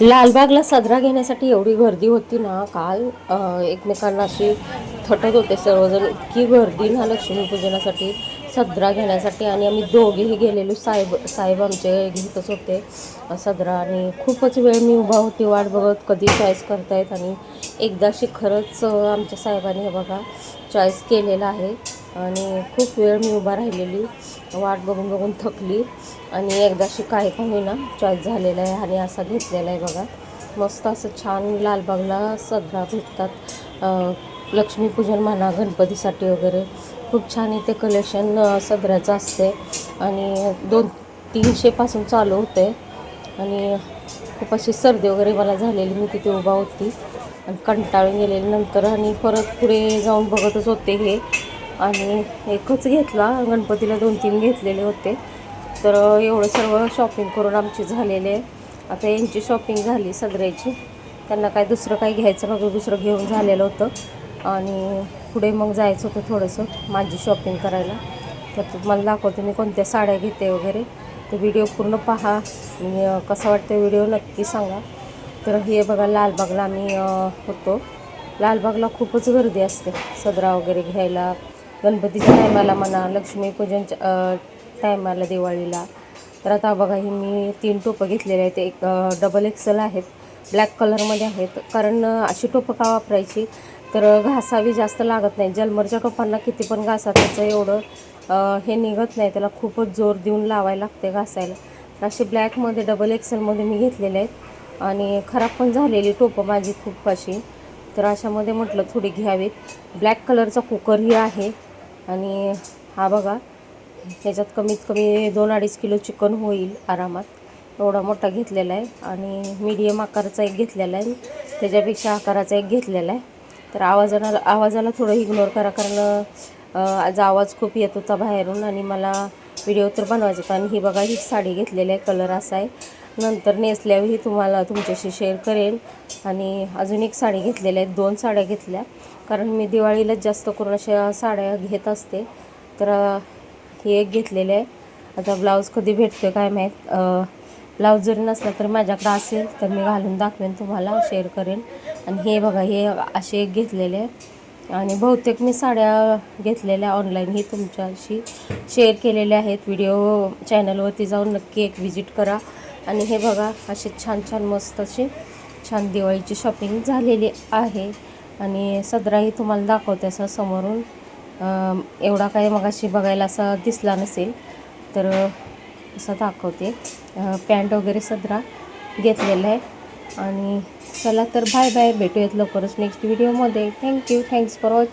लालबागला सदरा घेण्यासाठी एवढी गर्दी होती ना काल एकमेकांना अशी थटत होते सर्वजण. इतकी गर्दी ना लक्ष्मीपूजनासाठी सदरा घेण्यासाठी. आणि आम्ही दोघेही गेलेलो साहेब साहेब आमचे घेतच होते. सदरा. आणि खूपच वेळ मी उभा होती वाट बघत कधी चॉईस करतायत. आणि एकदाशी खरंच आमच्या साहेबांनी हे बघा चॉईस केलेला आहे. आणि खूप वेळ मी उभा राहिलेली वाट बघून बघून थकली. आणि एकदा काय का होईना. चॉईस झालेला आहे आणि असा घेतलेला आहे बघा. मस्त असं छान लालबागला सदरा भेटतात. लक्ष्मीपूजन म्हणा गणपतीसाठी वगैरे. खूप छान इथे कलेक्शन सदऱ्याचं असते आणि दोन तीनशेपासून चालू होते आणि खूप अशी सर्दी वगैरे मला झालेली मी तिथे उभा होती. आणि कंटाळून गेलेली नंतर आणि परत पुढे जाऊन बघतच होते हे. आणि एकच घेतला गणपतीला दोन तीन घेतलेले होते. तर एवढं सर्व शॉपिंग करून आमची झालेले आहे. आता यांची शॉपिंग झाली सदऱ्याची त्यांना काय दुसरं काही घ्यायचं नव्हतं दुसरं घेऊन झालेलं होतं. आणि पुढे मग जायचं होतं थोडंसं माझी शॉपिंग करायला. तर तुम्हाला दाखवते मी कोणत्या साड्या घेते वगैरे. तर व्हिडिओ पूर्ण पहा. आणि कसा वाटतं व्हिडिओ नक्की सांगा. तर हे बघा लालबागला आम्ही होतो. लालबागला खूपच गर्दी असते. सदरा वगैरे घ्यायला. गणपतीच्या टायमाला म्हणा लक्ष्मीपूजनच्या टायमाला दिवाळीला. तर आता बघा ही मी तीन टोपं घेतलेले आहेत. एक डबल एक्सल आहेत. ब्लॅक कलरमध्ये आहेत. कारण अशी टोपं का वापरायची? तर घासावी जास्त लागत नाही. जलमरच्या टोपांना किती पण घासा त्याचं एवढं हे निघत नाही. त्याला खूपच जोर देऊन लावायला लागते घासायला. तर असे ब्लॅकमध्ये डबल एक्सेलमध्ये मी घेतलेले आहेत. आणि खराब पण झालेली टोपं माझी खूप अशी तर अशामध्ये म्हटलं थोडी घ्यावीत. ब्लॅक कलरचा कुकरही आहे. आणि हा बघा ह्याच्यात कमीत कमी दोन अडीच किलो चिकन होईल आरामात. एवढा मोठा घेतलेला आहे आणि मीडियम आकाराचा एक घेतलेला आहे. त्याच्यापेक्षा आकाराचा एक घेतलेला आहे. तर आवाजाला आवाजाला थोडं इग्नोर करा कारण आज आवाज खूप येत होता बाहेरून आणि मला व्हिडिओ तर बनवायचा होता. आणि ही बघा ही साडी घेतलेली आहे. कलर असा आहे. नंतर नेसल्यावरही तुम्हाला तुमच्याशी शेअर करेन. आणि अजून एक साडी घेतलेल्या आहेत दोन साड्या घेतल्या. कारण मी दिवाळीलाच जास्त करून अशा साड्या घेत असते. तर ही एक घेतलेली आहे. आता ब्लाऊज कधी भेटतो काय माहीत. ब्लाऊज जरी नसला तर माझ्याकडं असेल तर मी घालून दाखवेन तुम्हाला शेअर करेन. आणि हे बघा हे असे एक घेतलेले आहे. आणि बहुतेक मी साड्या घेतलेल्या ऑनलाईन ही तुमच्याशी शेअर केलेल्या आहेत. व्हिडिओ चॅनलवरती जाऊन नक्की एक विजिट करा. आणि हे बघा असे छान छान मस्त अशी छान दिवाळीची शॉपिंग झालेली आहे. आणि सदराही तुम्हाला दाखवते असं समोरून. एवढा काही मगाशी बघायला असा दिसला नसेल तर असं दाखवते. पॅन्ट वगैरे सदरा घेतलेला आहे. आणि चला तर बाय बाय भेटूयात लवकरच नेक्स्ट व्हिडिओमध्ये थँक्यू थँक्स फॉर वॉचिंग